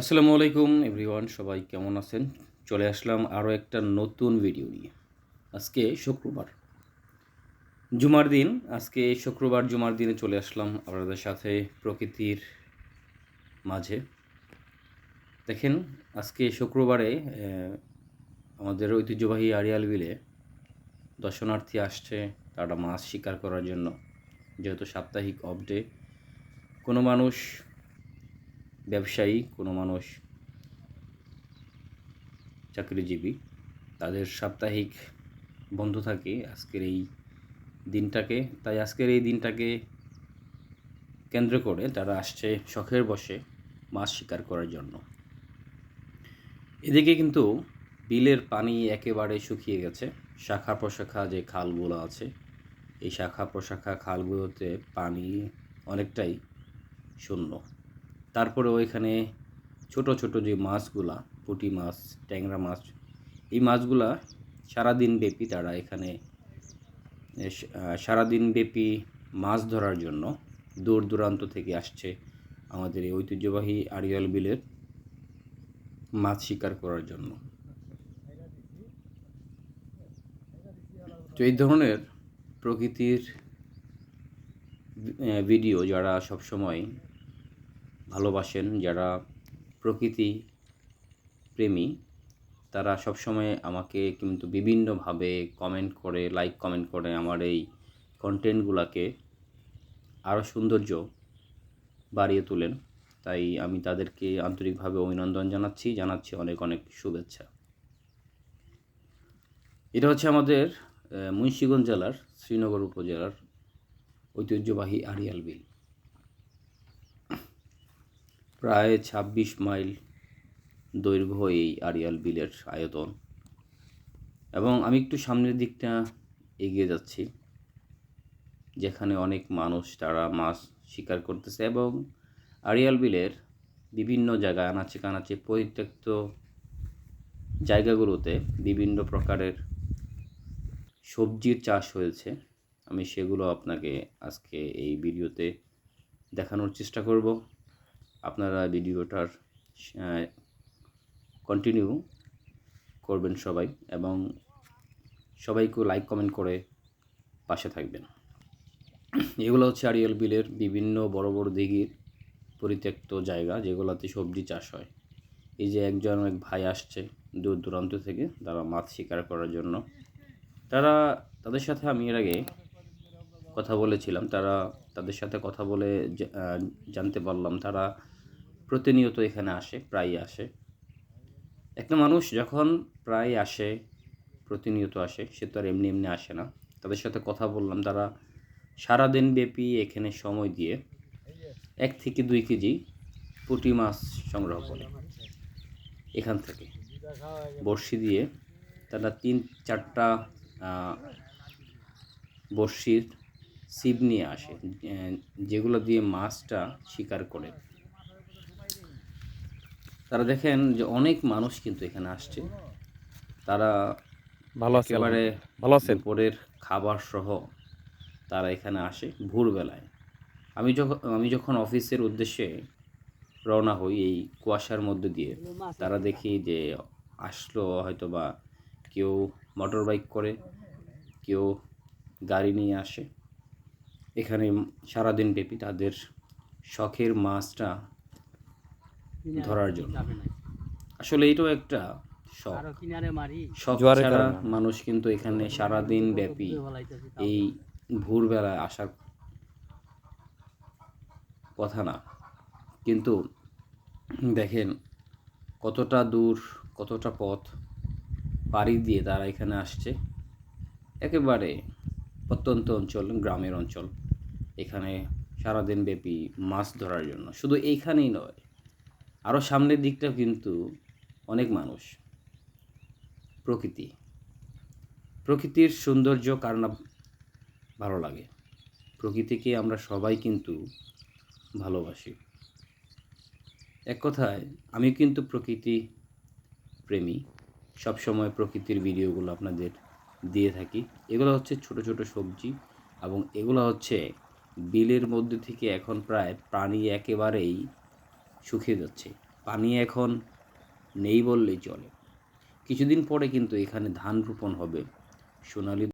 আসসালামু আলাইকুম এভরিওয়ান, সবাই কেমন আছেন? চলে আসলাম আরও একটা নতুন ভিডিও নিয়ে। আজকে শুক্রবার। জুমার দিন, আজকে শুক্রবার জুমার দিনে চলে আসলাম আপনাদের সাথে প্রকৃতির মাঝে। দেখেন, আজকে শুক্রবারে আমাদের ঐতিহ্যবাহী আড়িয়াল বিলে দর্শনার্থী আসছে তারা মাছ শিকার করার জন্য। যেহেতু সাপ্তাহিক অফ ডে কোনো মানুষ ব্যবসায়ী, কোনো মানুষ চাকরিজীবী, তাদের সাপ্তাহিক বন্ধ থাকে আজকের এই দিনটাকে। তাই আজকের এই দিনটাকে কেন্দ্র করে তারা আসছে শখের বসে মাছ শিকার করার জন্য। এদিকে কিন্তু বিলের পানি একেবারে শুকিয়ে গেছে। শাখা প্রশাখা যে খালগুলো আছে, এই শাখা প্রশাখা খালগুলোতে পানি অনেকটাই শূন্য। তারপরে ওইখানে ছোট ছোট যে মাছগুলা, পুঁটি মাছ, ট্যাংরা মাছ, এই মাছগুলা সারাদিন ব্যাপী তারা এখানে সারাদিন ব্যাপী মাছ ধরার জন্য দূর দূরান্ত থেকে আসছে আমাদের এই ঐতিহ্যবাহী আড়িয়াল বিলের মাছ শিকার করার জন্য। তো এই ধরনের প্রকৃতির ভিডিও যারা সবসময় ভালোবাসেন যারা প্রকৃতি প্রেমী, তারা সবসময় আমাকে কিন্তু বিভিন্নভাবে কমেন্ট করে লাইক কমেন্ট করে আমার এই কন্টেন্টগুলোকে আরও সৌন্দর্য বাড়িয়ে তোলেন। তাই আমি তাদেরকে আন্তরিকভাবে অভিনন্দন জানাচ্ছি জানাচ্ছি অনেক অনেক শুভেচ্ছা। এটা হচ্ছে আমাদের মুন্সিগঞ্জ জেলার শ্রীনগর উপজেলার ঐতিহ্যবাহী আড়িয়াল বিল। প্রায় ছাব্বিশ মাইল দৈর্ঘ্য এই আড়িয়াল বিলের আয়তন। এবং আমি একটু সামনের দিকটা এগিয়ে যাচ্ছি, যেখানে অনেক মানুষ, তারা মাছ শিকার করতেছে এবং আড়িয়াল বিলের বিভিন্ন জায়গায় আনাচে কানাচে পরিত্যক্ত জায়গাগুলোতে বিভিন্ন প্রকারের সবজির চাষ হয়েছে। আমি সেগুলো আপনাকে আজকে এই ভিডিওতে দেখানোর চেষ্টা করব। আপনারা ভিডিওটার কন্টিনিউ করবেন সবাই এবং সবাইকে লাইক কমেন্ট করে পাশে থাকবেন। এগুলো হচ্ছে আড়িয়াল বিলের বিভিন্ন বড় বড় দিঘির পরিত্যক্ত জায়গা যেগুলোতে সবজি চাষ হয়। এই যে একজন এক ভাই আসছে দূর দূরান্ত থেকে, তারা মাছ শিকার করার জন্য। তারা, তাদের সাথে আমি এর আগে কথা বলেছিলাম। তারা তাদের সাথে কথা বলে জানতে পারলাম। তারা প্রতিনিয়ত এখানে আসে, প্রায়ই আসে। একটা মানুষ যখন প্রায় আসে, প্রতিনিয়ত আসে, সে তো আর এমনি এমনি আসে না। তাদের সাথে কথা বললাম, তারা সারাদিন ব্যাপী এখানে সময় দিয়ে এক থেকে দুই কেজি পুঁটি মাছ সংগ্রহ করে এখান থেকে। বড়শি দিয়ে তারা তিন, চারটা বড়শির ছিপ নিয়ে আসে যেগুলো দিয়ে মাছটা শিকার করে। তারা দেখেন যে অনেক মানুষ কিন্তু এখানে আসছে। তারা ভালো আছে একেবারে ভালো আছেন? দুপুরের খাবার সহ তারা এখানে আসে ভোরবেলায়। আমি যখন আমি যখন অফিসের উদ্দেশ্যে রওনা হই এই কুয়াশার মধ্যে দিয়ে তারা দেখি যে আসলো হয়তো বা কেউ মোটর বাইক করে কেউ গাড়ি নিয়ে আসে। এখানে সারাদিন ব্যাপী তাদের শখের মাছটা ধরার জন্য। আসলে এটাও একটা শখ। আরও কিনারে মারি শখ ছাড়া মানুষ কিন্তু এখানে সারাদিন ব্যাপী এই ভোরবেলায় আসার কথা না। কিন্তু দেখেন কতটা দূর কতটা পথ পাড়ি দিয়ে তারা এখানে আসছে। একেবারে প্রত্যন্ত অঞ্চল গ্রামের অঞ্চল। এখানে সারাদিন ব্যাপী মাছ ধরার জন্য। শুধু এইখানেই নয় আরও সামনের দিকটাও কিন্তু অনেক মানুষ। প্রকৃতি। প্রকৃতির সৌন্দর্য কার না ভালো লাগে? প্রকৃতিকে আমরা সবাই কিন্তু ভালোবাসি। এক কথায় আমি কিন্তু প্রকৃতি প্রেমী। সবসময় প্রকৃতির ভিডিওগুলো আপনাদের দিয়ে থাকি। এগুলো হচ্ছে ছোট ছোট সবজি এবং এগুলো হচ্ছে বিলের মধ্যে থেকে এখন প্রায় প্রাণী একেবারেই শুকিয়ে যাচ্ছে। পানি এখন নেই বললেই চলে। কিছুদিন পরে কিন্তু এখানে ধান রোপণ হবে। সোনালি